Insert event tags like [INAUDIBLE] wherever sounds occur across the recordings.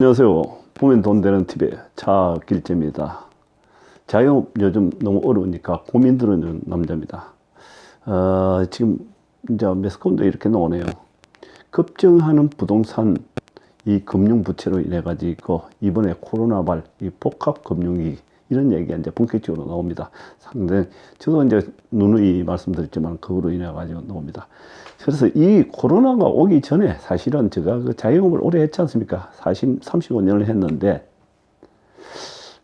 안녕하세요. 보면 돈 되는 TV의 차길재입니다. 자영업 요즘 너무 어려우니까 고민 들어주는 남자입니다. 어, 지금 이제 매스컴도 이렇게 나오네요. 급증하는 부동산 이 금융 부채로 인해 가지고 이번에 코로나 발 이 복합 금융위 이런 얘기가 이제 본격적으로 나옵니다. 상당히 저도 이제 누누이 말씀드렸지만 그거로 인해 가지고 나옵니다. 그래서 이 코로나가 오기 전에 사실은 제가 그 자영업을 오래 했지 않습니까? 40, 35년을 했는데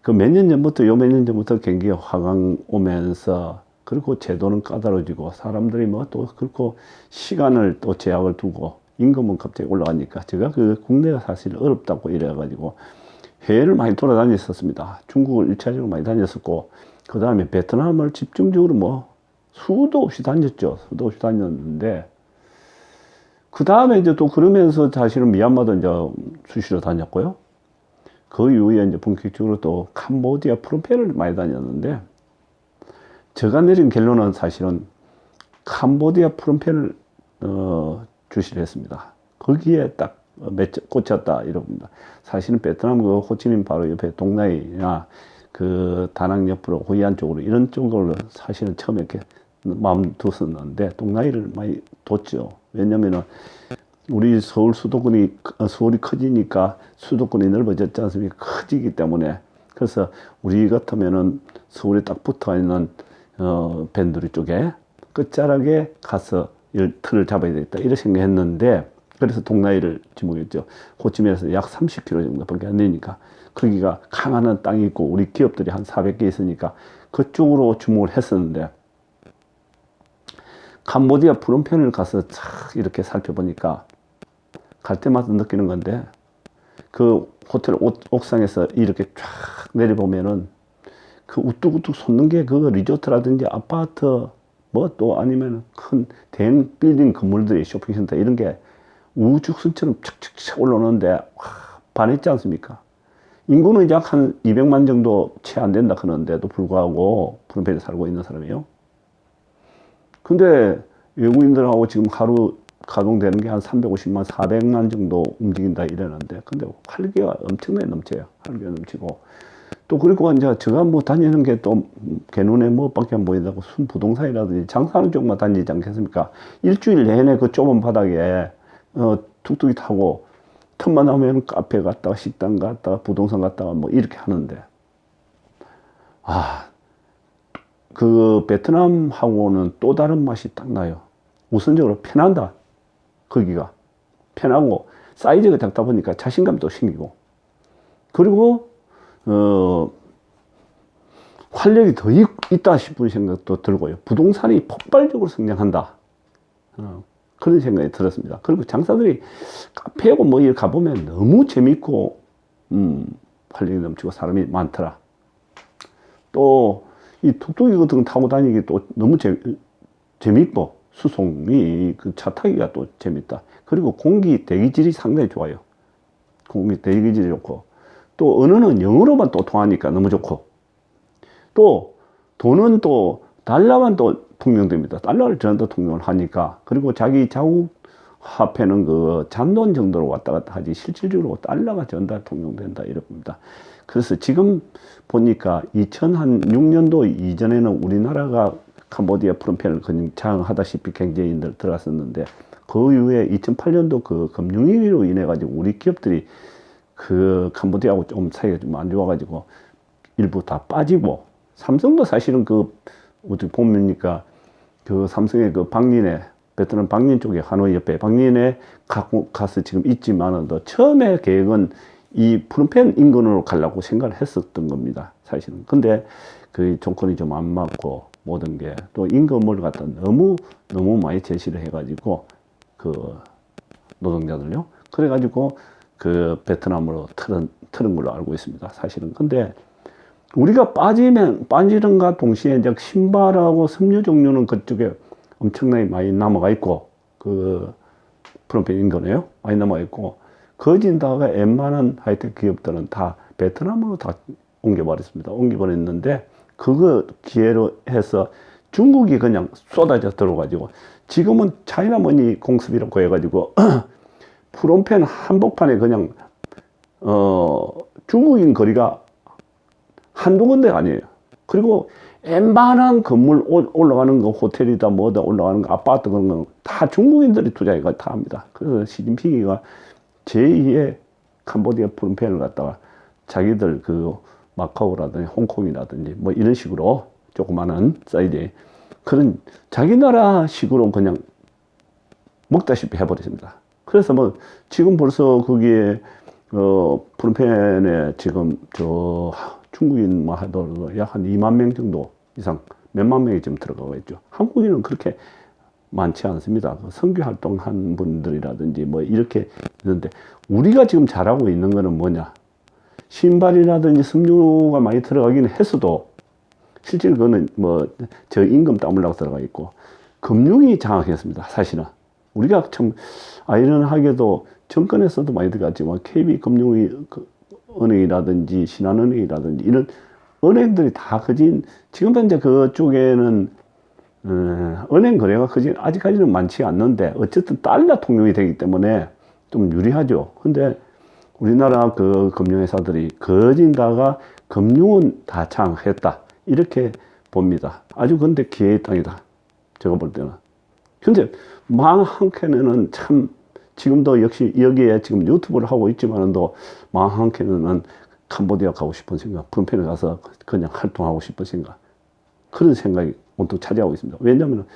그 몇 년 전부터 요 몇 년 전부터 경기가 화강 오면서 그리고 제도는 까다로워지고 사람들이 뭐 또 그렇고 시간을 또 제약을 두고 임금은 갑자기 올라가니까 제가 그 국내가 사실 어렵다고 이래가지고 해외를 많이 돌아다녔었습니다. 중국을 일차적으로 많이 다녔었고 그 다음에 베트남을 집중적으로 뭐 수도 없이 다녔죠. 수도 없이 다녔는데 그 다음에 이제 또 그러면서 사실은 미얀마도 이제 수시로 다녔고요. 그 이후에 이제 본격적으로 또 캄보디아 프롬페를 많이 다녔는데 제가 내린 결론은 사실은 캄보디아 프롬페를 어, 주시를 했습니다. 거기에 딱 맺- 꽂혔다 이럽니다. 사실은 베트남 그 호치민 바로 옆에 동나이나 그 다낭 옆으로 호이안 쪽으로 이런 쪽으로 사실은 처음에 이렇게 마음 뒀었는데 동나이를 많이 뒀죠. 왜냐면은 우리 서울 수도권이 어, 서울이 커지니까 수도권이 넓어졌지 않습니까? 커지기 때문에 그래서 우리 같으면은 서울에 딱 붙어 있는 어 밴드리 쪽에 끝자락에 가서 이 틀을 잡아야 되겠다 이런 생각했는데 그래서 동나이를 지목했죠. 호치민에서 약 30km 정도밖에 안 되니까 거기가 강한 땅이 있고 우리 기업들이 한 400개 있으니까 그쪽으로 주목을 했었는데 캄보디아 프롬펜을 가서 착 이렇게 살펴보니까 갈 때마다 느끼는 건데 그 호텔 옥- 옥상에서 이렇게 쫙 내려보면은 그 우뚝우뚝 솟는 게 그 리조트라든지 아파트 뭐 또 아니면 큰 대형 빌딩 건물들이 쇼핑센터 이런 게 우주선처럼 착착착 올라오는데 와, 반했지 않습니까? 인구는 약한 200만 정도 채 안 된다 그러는데도 불구하고 프롬펜에 살고 있는 사람이에요. 근데 외국인들하고 지금 하루 가동되는 게 한 350만, 400만 정도 움직인다 이러는데, 근데 활기가 엄청나게 넘쳐요. 활기가 넘치고. 또 그리고 이제 제가 뭐 다니는 게 또 개눈에 뭐밖에 안 보인다고 순 부동산이라든지 장사하는 쪽만 다니지 않겠습니까? 일주일 내내 그 좁은 바닥에 어, 툭툭이 타고 틈만 나면 카페 갔다가 식당 갔다가 부동산 갔다가 뭐 이렇게 하는데 아 그 베트남하고는 또 다른 맛이 딱 나요. 우선적으로 편한다. 거기가. 편하고 사이즈가 작다 보니까 자신감도 생기고. 그리고, 어, 활력이 더 있, 다 싶은 생각도 들고요. 부동산이 폭발적으로 성장한다. 어, 그런 생각이 들었습니다. 그리고 장사들이 카페하고 뭐 이렇게 가보면 너무 재밌고, 음, 활력이 넘치고 사람이 많더라. 또, 이 툭툭이 같은 거 타고 다니기 또 너무 재, 재밌고, 수송이 그 차 타기가 또 재밌다. 그리고 공기 대기질이 상당히 좋아요. 공기 대기질이 좋고, 또 언어는 영어로만 또 통하니까 너무 좋고, 또 돈은 또 달러만 또 통용됩니다. 달러를 전부 통용을 하니까, 그리고 자기 자국 화폐는 그 잔돈 정도로 왔다 갔다 하지 실질적으로 달러가 전달 통용된다 이럽니다. 그래서 지금 보니까 2006년도 이전에는 우리나라가 캄보디아 프롬펜을 장하다시피 경제인들 들어갔었는데 그 이후에 2008년도 그 금융위기로 인해 가지고 우리 기업들이 그 캄보디아하고 좀 사이가 좀 안 좋아가지고 일부 다 빠지고 삼성도 사실은 그 어떻게 보면니까 그 삼성의 그 박린에 베트남 박린 쪽에 하노이 옆에 박린에 가고 가서 지금 있지만은 더 처음에 계획은 이 프롬펜 인근으로 가려고 생각을 했었던 겁니다. 사실은. 근데 그 조건이 좀 안 맞고 모든 게 또 임금을 갖다 너무 너무 많이 제시를 해가지고 그 노동자들요. 그래가지고 그 베트남으로 틀은 틀은 걸로 알고 있습니다. 사실은. 근데 우리가 빠지면 빠지는가 동시에 이제 신발하고 섬유 종류는 그쪽에 엄청나게 많이 남아가 있고 그 프롬펜 인근에요. 많이 남아 있고 거진다가 웬만한 하이텍 기업들은 다 베트남으로 다 옮겨버렸습니다. 옮겨버렸는데 그거 기회로 해서 중국이 그냥 쏟아져 들어가지고 지금은 차이나 머니 공습이라고 해가지고 [CLEARS THROAT] 프롬펜 한복판에 그냥 어, 중국인 거리가 한두 군데가 아니에요. 그리고 웬만한 건물 올- 올라가는 거 호텔이다 뭐다 올라가는 거 아파트 그런 거 다 중국인들이 투자해가 다 합니다. 그래서 시진핑이가 제2의 캄보디아 프롬펜을 갖다가 자기들 그 마카오라든지 홍콩이라든지 뭐 이런 식으로 조그마한 사이즈의 그런 자기 나라 식으로 그냥 먹다시피 해버렸습니다. 그래서 뭐 지금 벌써 거기에 어 프롬펜에 지금 저 중국인 뭐 하도 약 한 2만 명 정도 이상 몇만 명이 지금 들어가고 있죠. 한국인은 그렇게 많지 않습니다. 그 선교 활동한 분들이라든지 뭐 이렇게 있는데 우리가 지금 잘하고 있는 거는 뭐냐? 신발이라든지 섬유가 많이 들어가기는 했어도 실제 그거는 뭐 저 임금 따물라고 들어가 있고 금융이 장악했습니다. 사실은 우리가 참 아이러니하게도 정권에서도 많이 들어갔지만 KB 금융이 그 은행이라든지 신한은행이라든지 이런 은행들이 다 그진 지금 현재 그쪽에는 어, 은행 거래가 그지 아직까지는 많지 않는데 어쨌든 달러 통용이 되기 때문에 좀 유리하죠. 근데 우리나라 그 금융회사들이 거진다가 금융은 다 장악했다 이렇게 봅니다. 아주 근데 기회의 땅이다. 제가 볼 때는. 근데 마음 한켠에는 참 지금도 역시 여기에 지금 유튜브를 하고 있지만도 마음 한켠에는 캄보디아 가고 싶은 생각, 프롬펜에 가서 그냥 활동하고 싶은 생각 그런 생각이 온통 차지하고 있습니다. 왜냐하면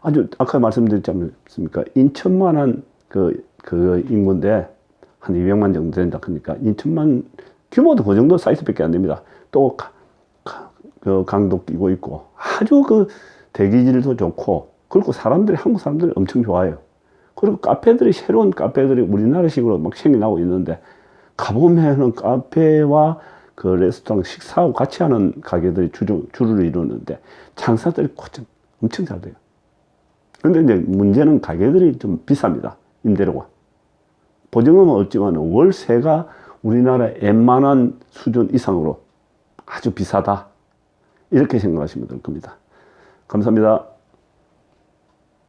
아주 아까 말씀드렸지 않습니까? 인천만 한 그, 그 인구인데 한 200만 정도 된다. 그러니까 인천만 규모도 그 정도 사이즈밖에 안 됩니다. 또 그 강도 끼고 있고 아주 그 대기질도 좋고 그리고 사람들이 한국 사람들이 엄청 좋아해요. 그리고 카페들이 새로운 카페들이 우리나라식으로 막 생겨나고 있는데 가보면은 카페와 그 레스토랑 식사하고 같이 하는 가게들이 주, 주를 이루는데 장사들이 고참 엄청 잘 돼요. 근데 이제 문제는 가게들이 좀 비쌉니다. 임대료가. 보증금은 없지만 월세가 우리나라 웬만한 수준 이상으로 아주 비싸다. 이렇게 생각하시면 될 겁니다. 감사합니다.